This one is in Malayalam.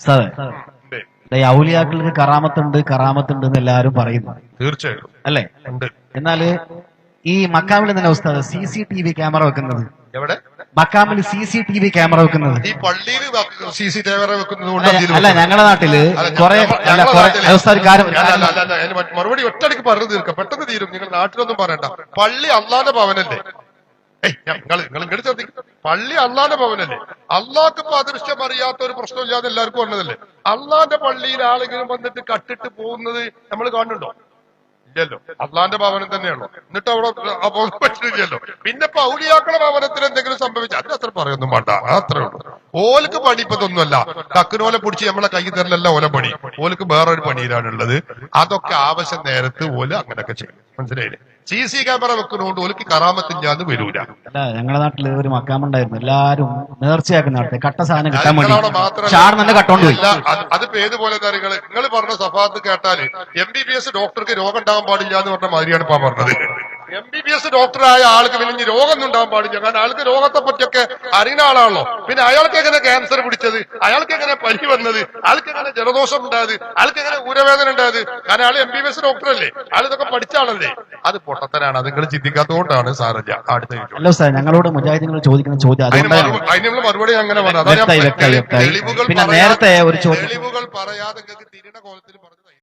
സാറേ ഔലിയാക്കൾക്ക് കറാമത്തുണ്ട് കറാമത്തുണ്ട് എന്ന് എല്ലാവരും പറയുന്നു. തീർച്ചയായിട്ടും. അല്ലേ? ഉണ്ട്. എന്നാൽ ഈ മക്കാമിൽ തന്നെ ഉസ്താദ് C C T V camera വെക്കുന്നത്? എവിടെ? മക്കാമിൽ C C T V camera വെക്കുന്നത്? ഈ പള്ളിയിൽ സി സി ക്യാമറ വെക്കുന്നത് അല്ല, ഞങ്ങളുടെ നാട്ടിൽ കുറെ അല്ല ഉസ്താദ് കാര്യം മറുപടി ഒറ്റടിക്ക് പറഞ്ഞു തീർക്കാം. പെട്ടെന്ന് തീരും. നിങ്ങൾ നാട്ടിലൊന്നും പറയണ്ട. പള്ളി അള്ളാന്റെ ഭവനല്ലേ? നിങ്ങൾ പള്ളി അള്ളാന്റെ ഭവനല്ലേ? അള്ളാഹ്ക്ക് ഇപ്പൊ അദൃശ്യം അറിയാത്ത ഒരു പ്രശ്നമില്ലാതെ എല്ലാവർക്കും പറഞ്ഞതല്ലേ? അള്ളാന്റെ പള്ളിയിൽ ആളെങ്കിലും വന്നിട്ട് കട്ടിട്ട് പോകുന്നത് നമ്മൾ കാണുന്നുണ്ടോ? ഇല്ലല്ലോ. അള്ളാന്റെ ഭവനം തന്നെയാണോ? എന്നിട്ട് അവിടെ അബോധപ്പെട്ടില്ലല്ലോ പിന്നെ ഇപ്പൊ ഔലിയാക്കളെ ഭവനത്തിൽ എന്തെങ്കിലും സംഭവിച്ചാൽ അത് അത്ര പറയൊന്നും വേണ്ട. അത്രേ ഉള്ളൂ. ഓലക്ക് പണി ഇപ്പൊ ഇതൊന്നുമല്ല. കക്കിനോലെ പിടിച്ച് നമ്മളെ കൈ തരലല്ല ഓല പണി. ഓലക്ക് വേറൊരു പണിയിലാണുള്ളത് അതൊക്കെ ആവശ്യം നേരത്ത് ഓൽ അങ്ങനെയൊക്കെ ചെയ്യും. മനസ്സിലായില്ലേ? സി സി ക്യാമറ വെക്കുന്നതുകൊണ്ട് ഓലക്ക് കറാമത്തില്ലാന്ന് വരൂല. അല്ല ഞങ്ങളുടെ നാട്ടിൽ ഒരു മക്കാമുണ്ടായിരുന്നു എല്ലാരും നേർച്ചയാക്കുന്ന നടത്തി. കട്ട സാധനം കിട്ടാൻ വേണ്ടി. കട്ടോണ്ട് അത് അതിപ്പോ ഏതുപോലെ നിങ്ങൾ നിങ്ങൾ പറഞ്ഞ സഭാത്ത് കേട്ടാൽ എം ബി ബി എസ് ഡോക്ടർക്ക് രോഗം ഉണ്ടാകാൻ പാടില്ല എന്ന് പറഞ്ഞ മാതിരിയാണ് ഇപ്പൊ പറഞ്ഞത്. എം ബി ബി എസ് ഡോക്ടറായ ആൾക്ക് പിന്നെ ഇനി രോഗമൊന്നും ഉണ്ടാവാൻ പാടില്ല. കാരണം ആൾക്ക് രോഗത്തെ പറ്റിയൊക്കെ അറിയുന്ന ആളാണല്ലോ. പിന്നെ അയാൾക്ക് എങ്ങനെ ക്യാൻസർ പിടിച്ചത്? അയാൾക്ക് എങ്ങനെ പനി വന്നത്? ആൾക്ക് എങ്ങനെ ജലദോഷം ഉണ്ടായത്? ആൾക്ക് എങ്ങനെ ഊരവേദന ഉണ്ടായത്? കാരണം ആൾ എം ബി ബി എസ് ഡോക്ടറല്ലേ അയാൾ ഇതൊക്കെ പഠിച്ച ആളല്ലേ. അത് പൊട്ടത്തനാണ് അത് നിങ്ങൾ ചിന്തിക്കാത്തതുകൊണ്ടാണ് സാറല്ല അടുത്ത ഹലോ അല്ല ഉസ്താദ് ഞങ്ങളോട് മുജാഹിദികൾ ചോദിക്കുന്ന ചോദ്യം അതിന് നമ്മൾ മറുപടി അങ്ങനെ പറഞ്ഞു പിന്നെ പറയാതെ- നേരത്തെ ഒരു ചോദ്യം- തെളിവുകൾ പറയാതെ കോലത്തിൽ പറഞ്ഞു